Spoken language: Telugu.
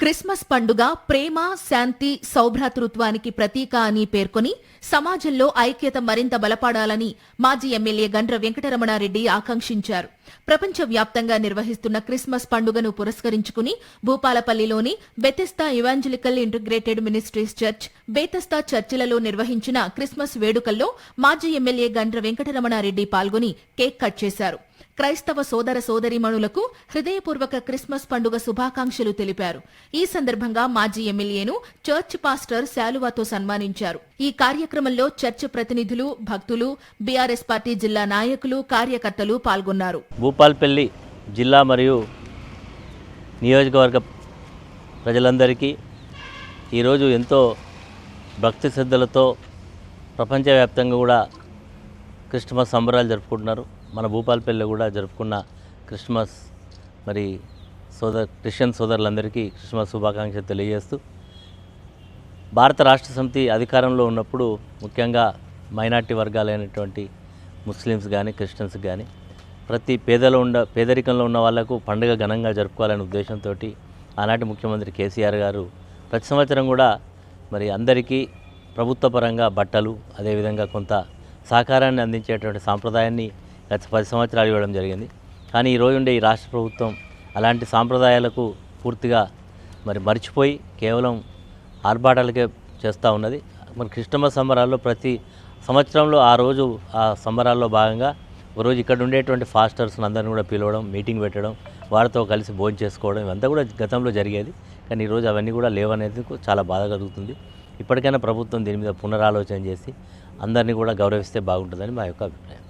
క్రిస్మస్ పండుగ ప్రేమ శాంతి సౌభ్రాతృత్వానికి ప్రతీక అని పేర్కొని సమాజంలో ఐక్యత మరింత బలపడాలని మాజీ ఎమ్మెల్యే గండ్ర వెంకటరమణారెడ్డి ఆకాంక్షించారు. ప్రపంచవ్యాప్తంగా నిర్వహిస్తున్న క్రిస్మస్ పండుగను పురస్కరించుకుని భూపాలపల్లిలోని Bethesda evangelical integrated ministries church Bethesda చర్చిలలో నిర్వహించిన క్రిస్మస్ వేడుకల్లో మాజీ ఎమ్మెల్యే గండ్ర వెంకటరమణారెడ్డి పాల్గొని కేక్ కట్ చేశారు. క్రైస్తవ సోదర సోదరిమణులకు హృదయపూర్వక క్రిస్మస్ పండుగ శుభాకాంక్షలు తెలిపారు. ఈ సందర్భంగా మాజీ ఎమ్మెల్యేను చర్చ్ పాస్టర్ శాలువాతో సన్మానించారు. ఈ కార్యక్రమంలో చర్చ్ ప్రతినిధులు భక్తులు బీఆర్ఎస్ పార్టీ జిల్లా నాయకులు కార్యకర్తలు పాల్గొన్నారు. భూపాల్పల్లి జిల్లా మరియు నియోజకవర్గ ప్రజలందరికీ ఈరోజు ఎంతో భక్తి శ్రద్ధలతో ప్రపంచవ్యాప్తంగా కూడా క్రిస్మస్ సంబరాలు జరుపుకుంటున్నారు. మన భూపాల్పల్లిలో కూడా జరుపుకున్న క్రిస్మస్ మరి సోదర్ క్రిస్టియన్ సోదరులందరికీ క్రిస్మస్ శుభాకాంక్షలు తెలియజేస్తూ భారత రాష్ట్ర సమితి అధికారంలో ఉన్నప్పుడు ముఖ్యంగా మైనార్టీ వర్గాలైనటువంటి ముస్లిమ్స్ కానీ క్రిస్టియన్స్ కానీ ప్రతి పేదలో ఉండ పేదరికంలో ఉన్న వాళ్ళకు పండుగ ఘనంగా జరుపుకోవాలనే ఉద్దేశంతో ఆనాటి ముఖ్యమంత్రి కేసీఆర్ గారు ప్రతి సంవత్సరం కూడా మరి అందరికీ ప్రభుత్వ పరంగా బట్టలు అదేవిధంగా కొంత సహకారాన్ని అందించేటువంటి సాంప్రదాయాన్ని గత పది సంవత్సరాలు ఇవ్వడం జరిగింది. కానీ ఈరోజు ఉండే ఈ రాష్ట్ర ప్రభుత్వం అలాంటి సాంప్రదాయాలకు పూర్తిగా మరి మర్చిపోయి కేవలం ఆర్భాటాలకే చేస్తూ ఉన్నది. మరి క్రిస్టమస్ సంబరాల్లో ప్రతి సంవత్సరంలో ఆ రోజు ఆ సంబరాల్లో భాగంగా ఒకరోజు ఇక్కడ ఉండేటువంటి ఫాస్టర్స్ని అందరిని కూడా పిలవడం మీటింగ్ పెట్టడం వారితో కలిసి భోజనం చేసుకోవడం ఇవంతా కూడా గతంలో జరిగేది. కానీ ఈరోజు అవన్నీ కూడా లేవనేది చాలా బాధ కలుగుతుంది. ఇప్పటికైనా ప్రభుత్వం దీని మీద పునరాలోచన చేసి అందరినీ కూడా గౌరవిస్తే బాగుంటుందని మా యొక్క అభిప్రాయం.